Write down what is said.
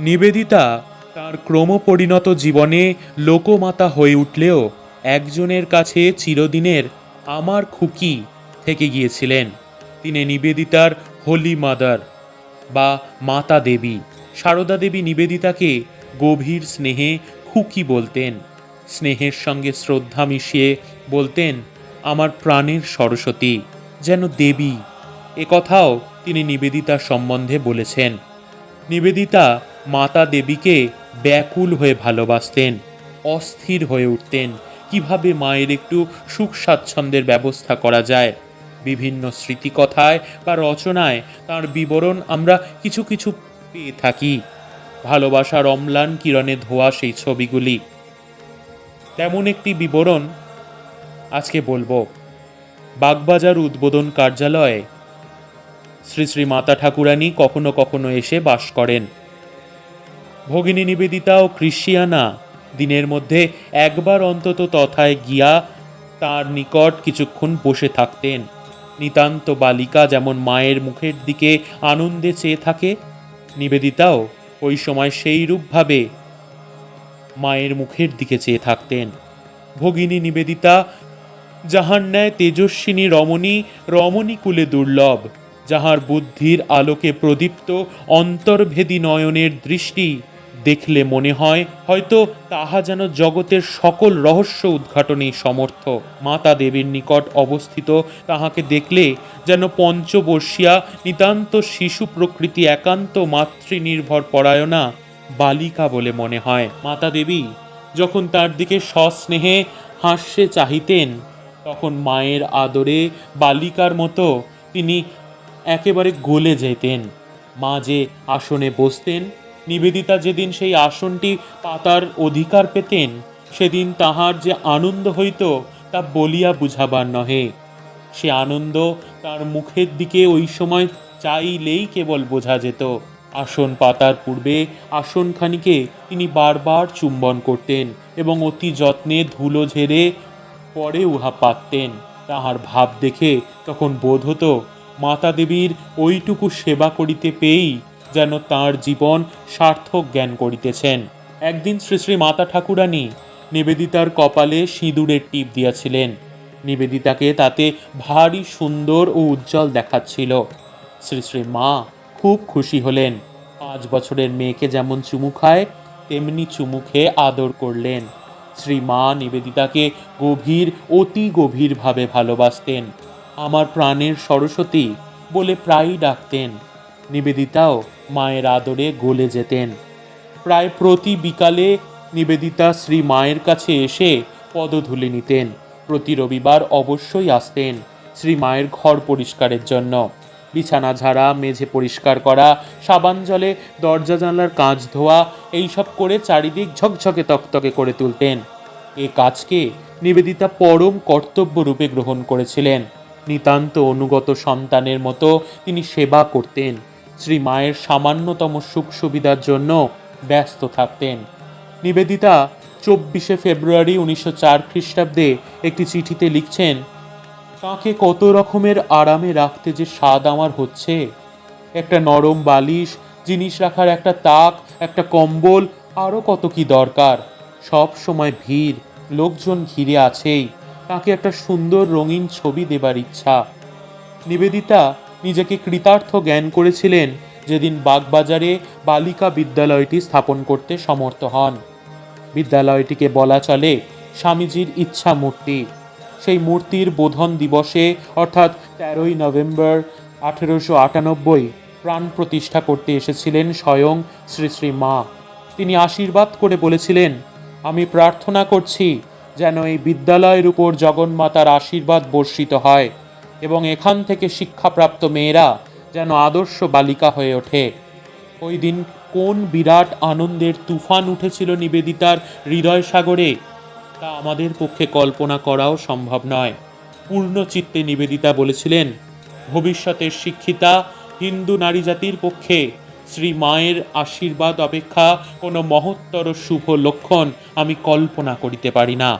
নিবেদিতা তার ক্রমপরিণত জীবনে লোকমাতা হয়ে উঠলেও একজনের কাছে চিরদিনের আমার খুকি থেকে গিয়েছিলেন। তিনি নিবেদিতার হোলি মাদার বা মাতা দেবী। সারদা দেবী নিবেদিতাকে গভীর স্নেহে খুকি বলতেন। স্নেহের সঙ্গে শ্রদ্ধা মিশিয়ে বলতেন, আমার প্রাণের সরস্বতী, যেন দেবী। এ কথাও তিনি নিবেদিতার সম্বন্ধে বলেছেন। নিবেদিতা মাতা দেবীকে ব্যাকুল হয়ে ভালোবাসতেন, অস্থির হয়ে উঠতেন। কীভাবে মায়ের একটু সুখ স্বাচ্ছন্দ্যের ব্যবস্থা করা যায়? বিভিন্ন স্মৃতিকথায় বা রচনায় তার বিবরণ আমরা কিছু কিছু পেয়ে থাকি। ভালোবাসার অম্লান কিরণে ধোয়া সেই ছবিগুলি। তেমন একটি বিবরণ আজকে বলব। বাগবাজার উদ্বোধন কার্যালয়ে শ্রী শ্রী মাতা ঠাকুরানী কখনো কখনো এসে বাস করেন। ভগিনী নিবেদিতা ও ক্রিশ্চিয়ানা দিনের মধ্যে একবার অন্তত তথায় গিয়া তার নিকট কিছুক্ষণ বসে থাকতেন। নিতান্ত বালিকা যেমন মায়ের মুখের দিকে আনন্দে চেয়ে থাকে, নিবেদিতাও ওই সময় সেই রূপভাবে মায়ের মুখের দিকে চেয়ে থাকতেন। ভগিনী নিবেদিতা, যাহার ন্যায় তেজস্বিনী রমণী রমণী কুলে দুর্লভ যাহার বুদ্ধির আলোকে প্রদীপ্ত অন্তর্ভেদী নয়নের দৃষ্টি, দেখলে মনে হয় হয়তো তাহা যেন জগতের সকল রহস্য উদ্ঘাটনে সমর্থ। মাতা দেবীর নিকট অবস্থিত তাহাকে দেখলে যেন পঞ্চবর্ষিয়া নিতান্ত শিশু প্রকৃতি একান্ত মাতৃনির্ভর পরায়ণা, বালিকা বলে মনে হয়। মাতা দেবী, যখন তার দিকে সস্নেহে হাস্যে চাহিতেন, তখন মায়ের আদরে বালিকার মতো তিনি একেবারে গলে যেতেন। মা যে আসনে বসতেন, নিবেদিতা যেদিন সেই আসনটি পাতার অধিকার পেতেন, সেদিন তাহার যে আনন্দ হইত তা বলিয়া বুঝাবার নহে। সে আনন্দ তার মুখের দিকে ওই সময় চাইলেই কেবল বোঝা যেত। আসন পাতার পূর্বে আসনখানিকে তিনি বারবার চুম্বন করতেন এবং অতি যত্নে ধুলো ঝেড়ে পরে উহা পাততেন। তাহার ভাব দেখে তখন বোধ হতো মাতা দেবীর ওইটুকু সেবা করিতে পেয়েই যেন তার জীবন সার্থক জ্ঞান করিতেছেন। একদিন শ্রী শ্রী মাতা ঠাকুরানী নিবেদিতার কপালে সিঁদুরের টিপ দিয়াছিলেন। নিবেদিতাকে তাতে ভারী সুন্দর ও উজ্জ্বল দেখাচ্ছিল। শ্রী শ্রী মা খুব খুশি হলেন। পাঁচ বছরের মেয়েকে যেমন চুমু খায়, তেমনি চুমু খেয়ে আদর করলেন। শ্রী মা নিবেদিতাকে গভীর, অতি গভীরভাবে ভালোবাসতেন। আমার প্রাণের সরস্বতী বলে প্রায়ই ডাকতেন। নিবেদিতাও মায়ের আদরে গলে যেতেন। প্রায় প্রতি বিকালে নিবেদিতা শ্রী মায়ের কাছে এসে পদধূলি নিতেন। প্রতি রবিবার অবশ্যই আসতেন শ্রী মায়ের ঘর পরিষ্কারের জন্য। বিছানা ঝাড়া, মেঝে পরিষ্কার করা, সাবান জলে দরজা জানলার কাঁচ ধোয়া, এইসব করে চারিদিক ঝকঝকে তকতকে করে তুলতেন। এ কাজকে নিবেদিতা পরম কর্তব্য রূপে গ্রহণ করেছিলেন। নিতান্ত অনুগত সন্তানের মতো তিনি সেবা করতেন। শ্রী মায়ের সামান্যতম সুখ সুবিধার জন্য ব্যস্ত থাকতেন। নিবেদিতা চব্বিশে ফেব্রুয়ারি উনিশশো চার খ্রিস্টাব্দে একটি চিঠিতে লিখছেন, তাকে কত রকমের আরামে রাখতে যে স্বাদ আমার হচ্ছে। একটা নরম বালিশ, জিনিস রাখার একটা তাক, একটা কম্বল আরও কত কি দরকার। সব সময় ভিড়, লোকজন ঘিরে আছেই। তাকে একটা সুন্দর রঙিন ছবি দেবার ইচ্ছা। নিবেদিতা নিজেকে কৃতার্থ জ্ঞান করেছিলেন যেদিন বাগবাজারে বালিকা বিদ্যালয়টি স্থাপন করতে সমর্থ হন। বিদ্যালয়টিকে বলা চলে স্বামীজির ইচ্ছা মূর্তি। সেই মূর্তির বোধন দিবসে, অর্থাৎ তেরোই নভেম্বর আঠেরোশো আটানব্বই, প্রাণ প্রতিষ্ঠা করতে এসেছিলেন স্বয়ং শ্রী শ্রী মা। তিনি আশীর্বাদ করে বলেছিলেন, আমি প্রার্থনা করছি যেন এই বিদ্যালয়ের উপর জগন্মাতার আশীর্বাদ বর্ষিত হয় এবং এখান থেকে শিক্ষাপ্রাপ্ত মেয়েরা যেন আদর্শ বালিকা হয়ে ওঠে। ওই দিন কোন বিরাট আনন্দের তুফান উঠেছিল নিবেদিতার হৃদয় সাগরে, তা আমাদের পক্ষে কল্পনা করাও সম্ভব নয়। পূর্ণ চিত্তে নিবেদিতা বলেছিলেন, ভবিষ্যতের শিক্ষিতা হিন্দু নারী জাতির পক্ষে শ্রী মায়ের আশীর্বাদ অপেক্ষা কোনো মহত্তর শুভ লক্ষণ আমি কল্পনা করিতে পারি না।